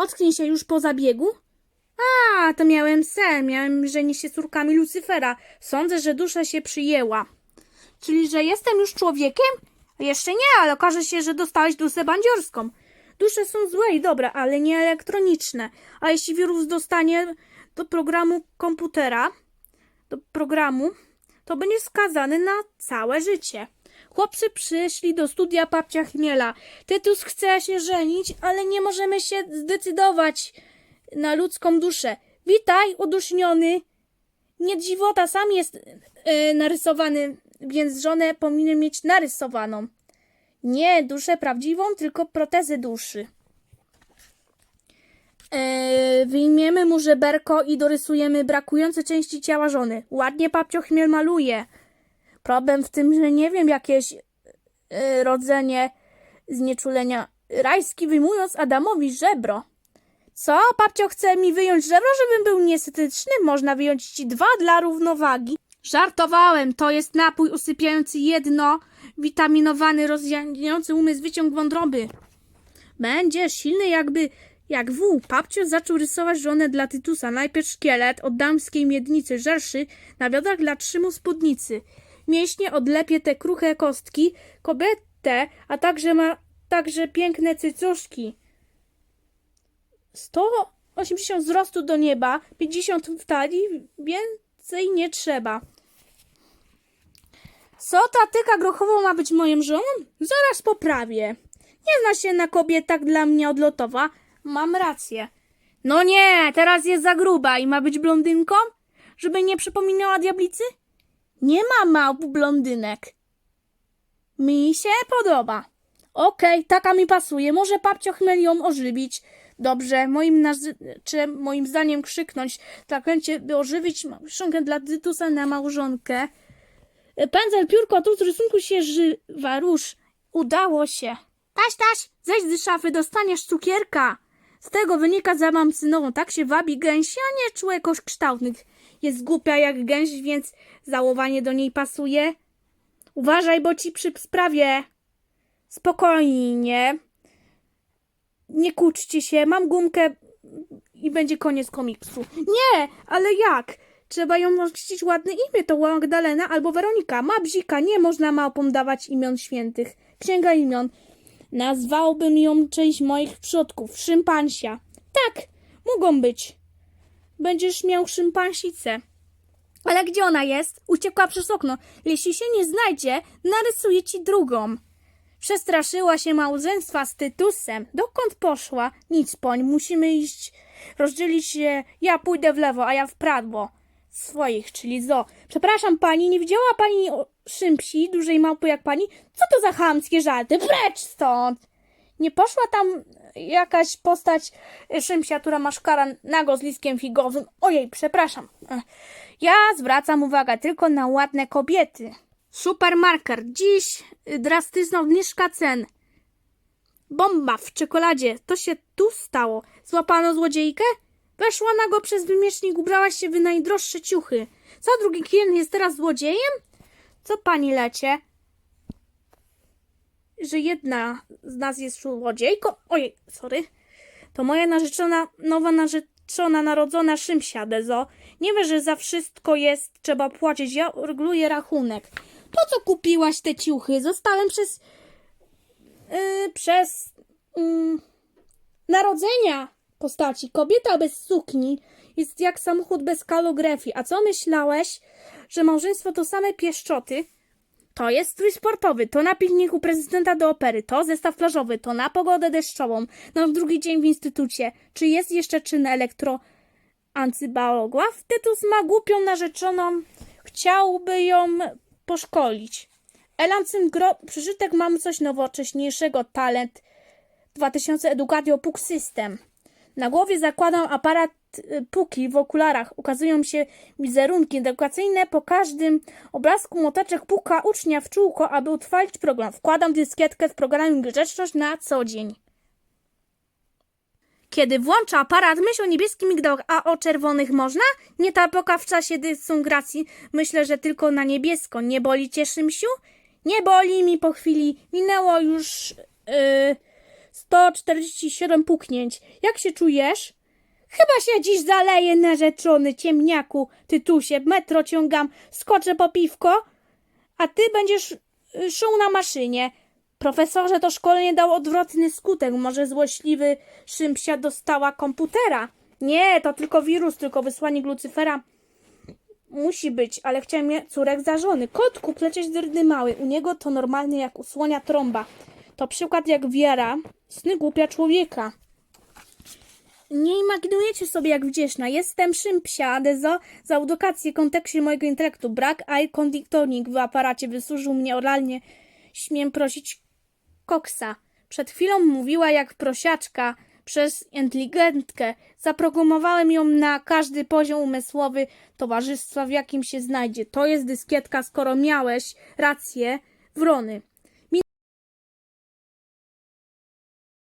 Ocknij się już po zabiegu? A, to miałem sen. Miałem żenić się z córkami Lucyfera. Sądzę, że dusza się przyjęła. Czyli, że jestem już człowiekiem? Jeszcze nie, ale okaże się, że dostałeś dusę bandziorską. Dusze są złe i dobre, ale nie elektroniczne. A jeśli wirus dostanie do programu komputera, do programu, to będzie skazany na całe życie. Chłopcy przyszli do studia papcia Chmiela. Tytus chce się żenić, ale nie możemy się zdecydować na ludzką duszę. Witaj, uduszniony. Nie dziwota, sam jest e, narysowany, więc żonę powinien mieć narysowaną. Nie duszę prawdziwą, tylko protezę duszy. E, wyjmiemy mu żeberko i dorysujemy brakujące części ciała żony. Ładnie papcio chmiel maluje. Problem w tym, że nie wiem jakieś e, rodzenie znieczulenia. Rajski wyjmując Adamowi żebro. Co? Papcio chce mi wyjąć żebro, żebym był niestetyczny? Można wyjąć ci dwa dla równowagi. Żartowałem, to jest napój usypiający jedno, witaminowany, rozjaśniający umysł wyciąg wątroby. Będzie silny jakby jak wół. Papcio zaczął rysować żonę dla Tytusa. Najpierw szkielet od damskiej miednicy żerszy na biodrach dla trzymu spódnicy. Mięśnie odlepie te kruche kostki, kobietę, a także ma także piękne cycuszki. 180 wzrostu do nieba, 50 w talii, więcej nie trzeba. Co ta tyka grochowa ma być moją żoną? Zaraz poprawię. Nie zna się na kobietach dla mnie odlotowa. Mam rację. No nie, teraz jest za gruba i ma być blondynką? Żeby nie przypominała diablicy? Nie ma małp blondynek. Mi się podoba. Okej, taka mi pasuje. Może papcio chmel ją ożywić. Dobrze, moim, nazy- czy moim zdaniem krzyknąć zaklęcie, by ożywić małżonkę dla Tytusa na małżonkę. Pędzel, piórko, tu z rysunku się żywa róż. Udało się. Taś, taś, zejdź z szafy, dostaniesz cukierka. Z tego wynika, że mam synową. Tak się wabi gęsi, a nie człowiekoś kształtnych. Jest głupia jak gęś, więc załowanie do niej pasuje. Uważaj, bo ci przy sprawie. Spokojnie. Nie kłóćcie się, mam gumkę i będzie koniec komiksu. Nie, ale jak? Trzeba ją ochrzcić ładne imię, to Magdalena albo Weronika. Ma bzika, nie można małpom dawać imion świętych. Księga imion. Nazwałbym ją część moich przodków, szympansia. Tak, mogą być. Będziesz miał szympansicę. Ale gdzie ona jest? Uciekła przez okno. Jeśli się nie znajdzie, narysuję ci drugą. Przestraszyła się małżeństwa z Tytusem. Dokąd poszła? Nic poń, musimy iść, rozdzielić się. Ja pójdę w lewo, a ja w prawo. Swoich, czyli zo. Przepraszam pani, nie widziała pani szympsi, dużej małpy jak pani? Co to za chamskie żarty? Precz stąd! Nie poszła tam jakaś postać y, szympsia, która ma szkara nago z listkiem figowym? Ojej, przepraszam. Ech. Ja zwracam uwagę tylko na ładne kobiety. Supermarker. Dziś drastyczna obniżka cen. Bomba w czekoladzie. To się tu stało. Złapano złodziejkę? Weszła nago przez wymiesznik, ubrała się w najdroższe ciuchy. Co, drugi klient jest teraz złodziejem? Co pani lecie? Że jedna z nas jest złodziejką? Ojej, sorry. To moja narzeczona, nowa narzeczona, narodzona Szymsia, Dezo. Nie wiesz, że za wszystko jest, trzeba płacić. Ja reguluję rachunek. Po co kupiłaś te ciuchy? Zostałem przez... Yy, przez... Yy, narodzenia postaci. Kobieta bez sukni jest jak samochód bez kalografii. A co myślałeś, że małżeństwo to same pieszczoty? To jest strój sportowy, to na pikniku prezydenta do opery, to zestaw plażowy, to na pogodę deszczową, na drugi dzień w instytucie. Czy jest jeszcze czyn elektro ancybalogław? Tytus ma głupią narzeczoną, chciałby ją poszkolić. Elancym gro... Przeżytek mamy coś nowocześniejszego, talent 2000 Educatio Puk System. Na głowie zakładam aparat y, puki w okularach. Ukazują się wizerunki edukacyjne. Po każdym obrazku moteczek puka ucznia w czółko, aby utrwalić program. Wkładam dyskietkę w programie Grzeczność na co dzień. Kiedy włącza aparat, myśl o niebieskim migdałach, a o czerwonych można? Nie ta epoka w czasie dysyngracji. Myślę, że tylko na niebiesko. Nie boli cię, Szymsiu? Nie boli mi po chwili. Minęło już yy, 147 puknięć. Jak się czujesz? Chyba się dziś zaleje, narzeczony ciemniaku, tytusie. Metro ciągam, skoczę po piwko, a ty będziesz y, szył na maszynie. Profesorze, to szkolenie dało odwrotny skutek. Może złośliwy szympsia dostała komputera? Nie, to tylko wirus, tylko wysłannik Lucyfera. Musi być, ale chciałem mieć córek za żony. Kotku, plecieć drdy mały. U niego to normalny jak u słonia trąba. To przykład jak wiara, sny głupia człowieka. Nie imaginujecie sobie, jak wdzięczna jestem szympsia, dezo, za edukację w kontekście mojego intelektu. Brak eye conditioning w aparacie wysłużył mnie oralnie. Śmiem prosić koksa. Przed chwilą mówiła jak prosiaczka przez inteligentkę. Zaprogramowałem ją na każdy poziom umysłowy towarzystwa, w jakim się znajdzie. To jest dyskietka, skoro miałeś rację, wrony.